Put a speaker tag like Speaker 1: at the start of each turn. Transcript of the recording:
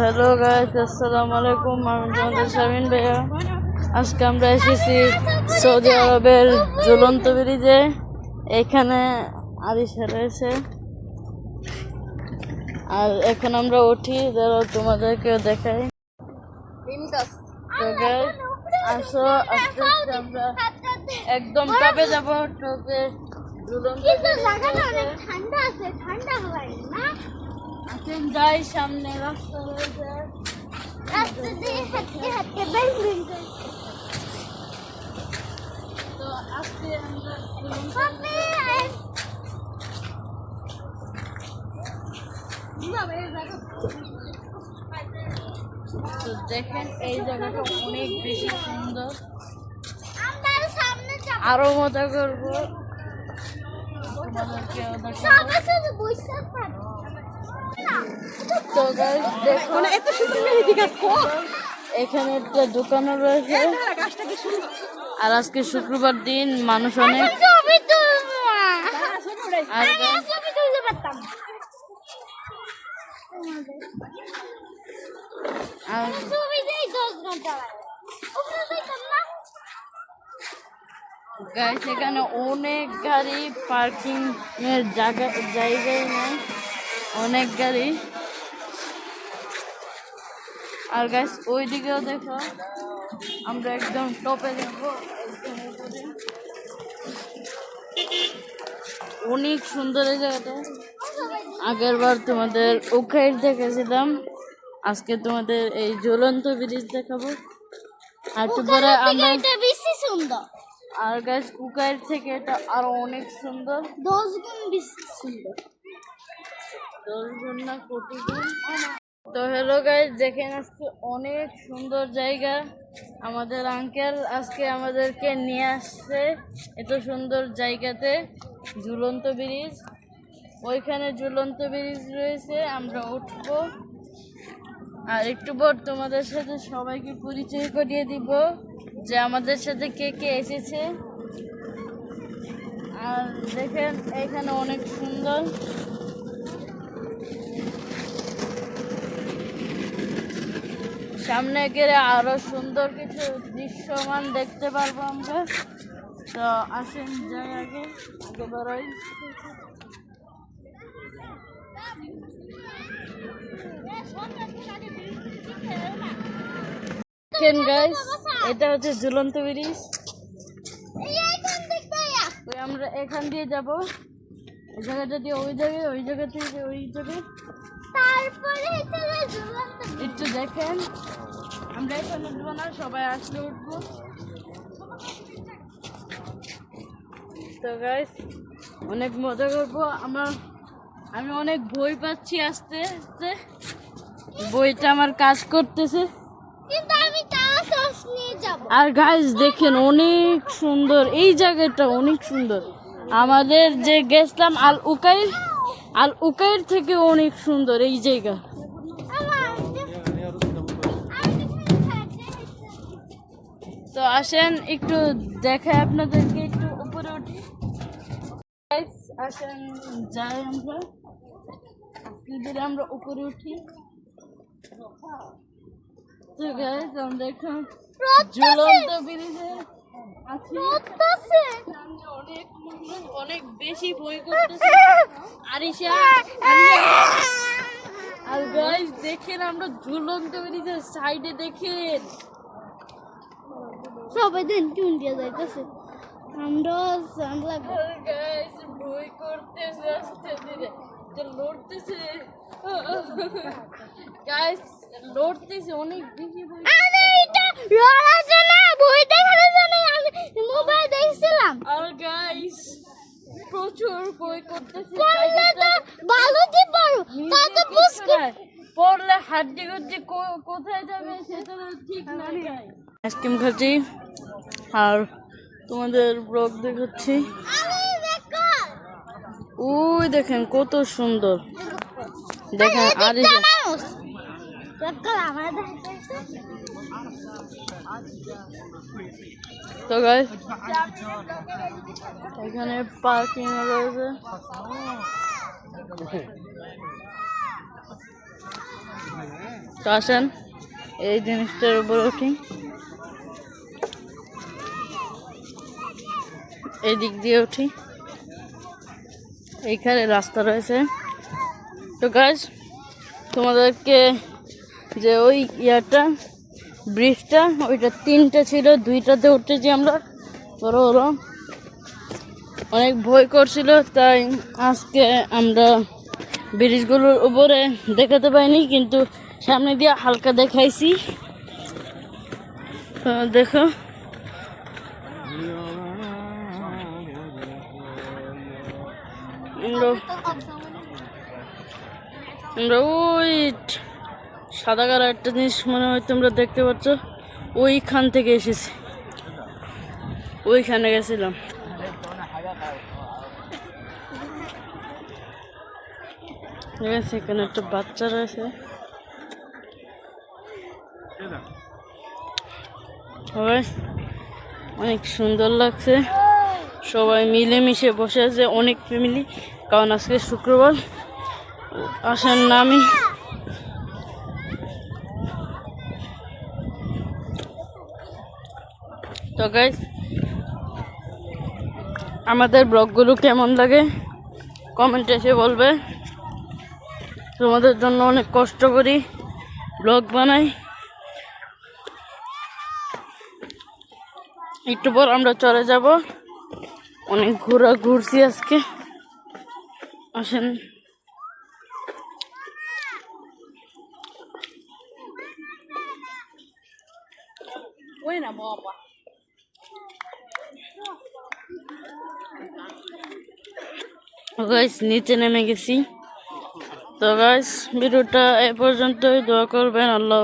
Speaker 1: Hello guys আসসালামু আলাইকুম আমি তোমাদের শামিন ভাইয়া আজকে আমরা এসেছি সৌদি আরবের ঝুলন্ত ব্রিজে। এখানে আরিশা রয়েছে। আর এখন আমরা উঠি। যারা তোমাদেরকে দেখাই। আসো। আস্তে আস্তে আমরা একদম টপে যাব। টপে ঝুলন্ত
Speaker 2: ঠান্ডা আছে।
Speaker 1: এখন যাই সামনে রাস্তা রয়েছে
Speaker 2: রাস্তা দিয়ে হাঁটতে হাঁটতে ব্যাডমিন্টন
Speaker 1: তো আজকে আমরা তো। দেখেন এই জায়গাটা অনেক বেশি সুন্দর।
Speaker 2: আমরা সামনে যাব।
Speaker 1: আরও মজা করব। তোমাদেরকেও guys, এখানে একটা দোকানও রয়েছে। আর আজকে শুক্রবার দিন মানুষ অনেক
Speaker 2: ছবি
Speaker 1: আর গাইস এখানে অনেক গাড়ি পার্কিং এর জায়গা জায়গায় নেই। অনেক গাড়ি। আর গাইস ওই দিকেও দেখো আমরা একদম টপে দেখব একদম উপরে। অনেক সুন্দর এই জায়গাটা। আগের বার তোমাদের উখাইর দেখেছিলাম আজকে তোমাদের এই জ্বলন্ত ব্রিজ দেখাবো। আর একটু পরে আমরা
Speaker 2: বেশি সুন্দর।
Speaker 1: আর গাছ কুকার থেকে এটা আরও অনেক সুন্দর।
Speaker 2: দশ গুণ বেশি সুন্দর।
Speaker 1: তো হ্যালো গাইজ দেখেন আজকে অনেক সুন্দর জায়গা। আমাদের আঙ্কেল আজকে আমাদেরকে নিয়ে আসছে এত সুন্দর জায়গাতে, ঝুলন্ত ব্রিজ। ওইখানে ঝুলন্ত ব্রিজ রয়েছে, আমরা উঠবো। আর একটু পর তোমাদের সাথে সবাইকে পরিচয় করিয়ে দিব যে আমাদের সাথে কে কে এসেছে। আর দেখেন, এখানে অনেক সুন্দর সামনে গেলে আরও সুন্দর কিছু দৃশ্যমান দেখতে পারব আমরা। তো আসেন যাই আগে আগে বেরোই। এটা হচ্ছে ঝুলন্ত ব্রিজ। ওই আমরা এখান দিয়ে যাব। এই জায়গাটা দিয়ে ওই জায়গায় ওই জায়গা থেকে ওই জায়গায়।
Speaker 2: তারপরে
Speaker 1: একটু দেখেন। আমরা এখানে উঠবো না সবাই আসলে উঠবো। তো গাইস অনেক মজা করব। আমরা আমি অনেক বই পাচ্ছি আস্তে আস্তে। বইটা আমার কাজ করতেছে।
Speaker 2: কিন্তু আমি যাব।
Speaker 1: আর গাইস দেখেন অনেক সুন্দর এই জায়গাটা অনেক সুন্দর। আমাদের যে গেছিলাম আল উকাইর আল উকাইর থেকে অনেক সুন্দর এই জায়গা। তো আসেন একটু দেখায় আপনাদেরকে একটু উপরে উঠি। আসেন যাই আমরা। আজকে আমরা উপরে উঠি। তো আমরা এখন ঝুলন্ত ব্রিজে অনেক অনেক বেশি বই করতেছে। আরিশা আর গাইস দেখেন আমরা ঝুলন্ত ব্রিজের সাইডে দেখেন।
Speaker 2: সবাই দিন টুন দিয়ে যাইতেছে। আমরা আমরা
Speaker 1: গাইস বই করতেছে আস্তে ধীরে যে লড়তেছে। গাইস লড়তেছে অনেক বেশি বই
Speaker 2: আরে এটা লড়াছে না বই দেখানোর জন্য আমি মোবাইল দেখছিলাম।
Speaker 1: আর গাইস প্রচুর বই করতেছে।
Speaker 2: পড়লে তো ভালো দি পারো তা তো বুঝকে
Speaker 1: পড়লে হাড্ডি গুড্ডি কোথায় যাবে সেটা ঠিক নাই আইসক্রিম খাচ্ছি। আর তোমাদের ব্লগ দেখাচ্ছি। ওই দেখেন কত সুন্দর। দেখেন আর তো গাইস এখানে পার্কিং রয়েছে। তো আসেন এই জিনিসটার উপর উঠি এই দিক দিয়ে উঠি। এইখানে রাস্তা রয়েছে। তো গাছ তোমাদেরকে যে ওই ইয়াটা ব্রিজটা ওইটা তিনটা ছিল, দুইটাতে উঠেছি আমরা। বড় বড়। অনেক ভয় করছিল, তাই আজকে আমরা ব্রিজগুলোর উপরে দেখাতে পাইনি, কিন্তু সামনে দিয়ে হালকা দেখাইছি। দেখো। আমরা ওই সাদা কালার একটা জিনিস মনে হয় তোমরা দেখতে পাচ্ছ, ওইখান থেকে এসেছি। ওইখানে গেছিলাম। এখানে একটা বাচ্চা রয়েছে। অনেক সুন্দর লাগছে। সবাই মিলেমিশে বসে আছে, অনেক ফ্যামিলি কারণ আজকে শুক্রবার। আসার নামই তো গাইজ আমাদের ব্লগগুলো কেমন লাগে? কমেন্টে এসে বলবে। তোমাদের জন্য অনেক কষ্ট করি ব্লগ বানাই। একটু পর আমরা চলে যাব। অনেক ঘোরা ঘুরছি আজকে। আসেন। গাইস নিচে নেমে গেছি। তো গাইস ভিডিওটা এ পর্যন্তই। দোয়া করবেন। আল্লাহ